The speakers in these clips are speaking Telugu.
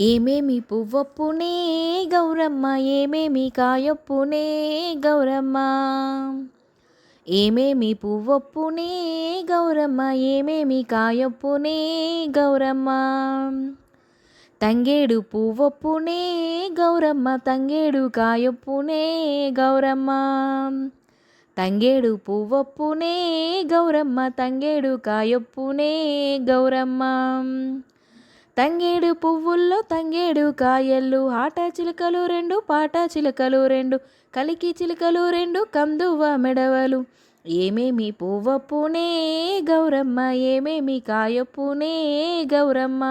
ఏమేమి పువ్వొప్పునే గౌరమ్మ ఏమేమి కాయొప్పునే గౌరమ్మ? ఏమేమి పువ్వొప్పునే గౌరమ్మ ఏమేమి కాయొప్పునే గౌరమ్మ? తంగేడు పువ్వొప్పునే గౌరమ్మ తంగేడు కాయొప్పునే గౌరమ్మ? తంగేడు పువ్వొప్పునే గౌరమ్మ తంగేడు కాయొప్పునే గౌరమ్మ? తంగేడు పువ్వుల్లో తంగేడు కాయలు ఆట చిలుకలు రెండు పాట చిలుకలు రెండు కలికి చిలుకలు రెండు కందువ మెడవలు. ఏమేమి పువ్వప్పునే గౌరమ్మ ఏమేమి కాయప్పునే గౌరమ్మ?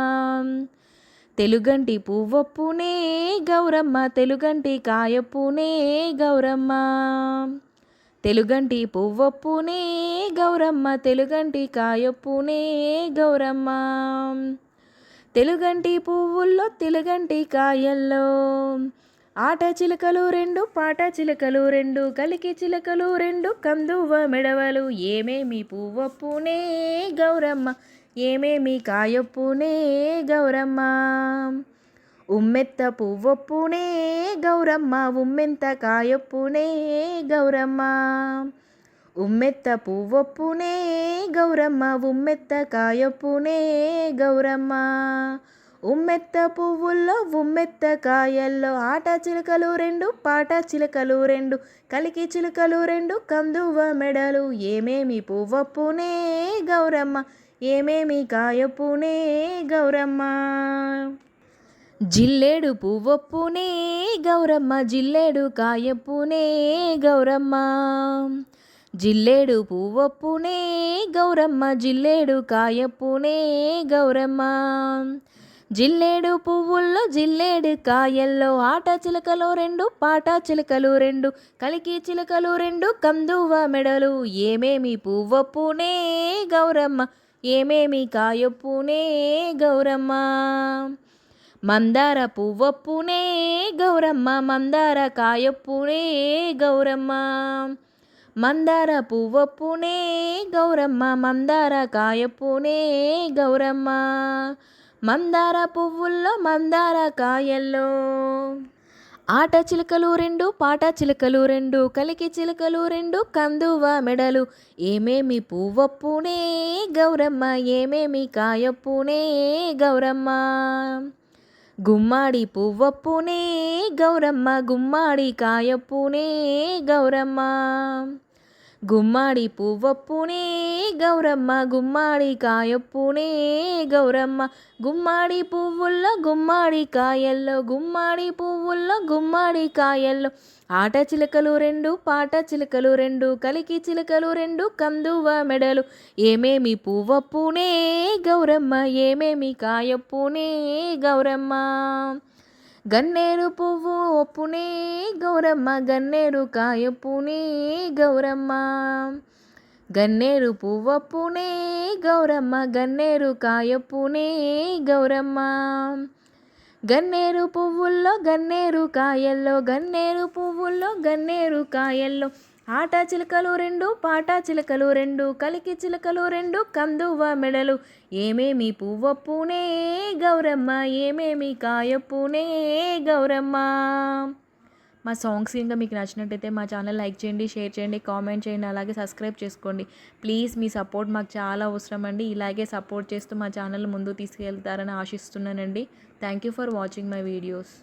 తెలుగంటి పువ్వప్పునే గౌరమ్మ తెలుగంటి కాయప్పునే గౌరమ్మ. తెలుగంటి పువ్వప్పునే గౌరమ్మ తెలుగంటి కాయప్పునే గౌరమ్మ. తెలుగంటి పువ్వుల్లో తెలుగంటి కాయల్లో. ఆట చిలుకలు రెండు పాట చిలుకలు రెండు కలికి చిలుకలు రెండు కందువ మెడవలు. ఏమేమి పువ్వప్పునే గౌరమ్మ ఏమేమి కాయొప్పునే గౌరమ్మ? ఉమ్మెత్త పువ్వొప్పునే గౌరమ్మ ఉమ్మెంత కాయొప్పునే గౌరమ్మ? ఉమ్మెత్త పువ్వొప్పునే గౌరమ్మ ఉమ్మెత్త కాయపునే గౌరమ్మ. ఉమ్మెత్త పువ్వుల్లో ఉమ్మెత్త కాయల్లో ఆట చిలుకలు రెండు పాట చిలుకలు రెండు కలికి చిలుకలు రెండు కందువ మెడలు. ఏమేమి పువ్వప్పునే గౌరమ్మ ఏమేమి కాయపునే గౌరమ్మ. జిల్లేడు పువ్వప్పునే గౌరమ్మ జిల్లేడు కాయపునే గౌరమ్మ. జిల్లేడు పువ్వప్పునే గౌరమ్మ జిల్లేడు కాయప్పునే గౌరమ్మ. జిల్లేడు పువ్వుల్లో జిల్లేడు కాయల్లో ఆట చిలకలు రెండు పాట చిలకలు రెండు కలికి చిలకలు రెండు కందువ మెడలు. ఏమేమి పువ్వప్పునే గౌరమ్మ ఏమేమి కాయప్పునే గౌరమ్మ. మందార పువ్వప్పునే గౌరమ్మ మందార కాయప్పునే గౌరమ్మ. మందార పువ్వప్పునే గౌరమ్మ మందార కాయప్పునే గౌరమ్మ. మందార పువ్వుల్లో మందార కాయల్లో ఆట చిలుకలు రెండు పాట చిలుకలు రెండు కలికి చిలుకలు రెండు కందువ మెడలు. ఏమేమి పువ్వప్పునే గౌరమ్మ ఏమేమి కాయప్పునే గౌరమ్మ. గుమ్మాడి పువ్వప్పునే గౌరమ్మ గుమ్మాడి కాయప్పునే గౌరమ్మ. గుమ్మాడి పువ్వప్పునే గౌరమ్మ గుమ్మాడి కాయప్పునే గౌరమ్మ. గుమ్మాడి పువ్వుల్లో గుమ్మాడి కాయల్లో గుమ్మాడి పువ్వుల్లో గుమ్మాడి కాయల్లో. ఆట చిలకలు రెండు పాట చిలకలు రెండు కలికి చిలకలు రెండు కందువ మెడలు. ఏమేమి పువ్వప్పునే గౌరమ్మ ఏమేమి కాయప్పునే గౌరమ్మ. గన్నేరు పువ్వు ఒప్పునే గౌరమ్మ గన్నేరు కాయప్పునే గౌరమ్మ. గన్నేరు పువ్వప్పునే గౌరమ్మ గన్నేరు కాయప్పునే గౌరమ్మ. గన్నేరు పువ్వుల్లో గన్నేరు కాయల్లో గన్నేరు పువ్వుల్లో గన్నేరు కాయల్లో. ఆట చిలకలు రెండు పాట చిలకలు రెండు కలికి చిలకలు రెండు కందువ మెడలు. ఏమేమి పువ్వప్పునే గౌరమ్మ ఏమేమి కాయప్పునే గౌరమ్మ. మా సాంగ్స్ ఇంకా మీకు నచ్చినట్టయితే మా ఛానల్ లైక్ చేయండి షేర్ చేయండి కామెంట్ చేయండి అలాగే సబ్స్క్రైబ్ చేసుకోండి. ప్లీజ్ మీ సపోర్ట్ మాకు చాలా అవసరం అండి. ఇలాగే సపోర్ట్ చేస్తూ మా ఛానల్ ముందు తీసుకెళ్తారని ఆశిస్తున్నానండి. Thank you for watching my videos.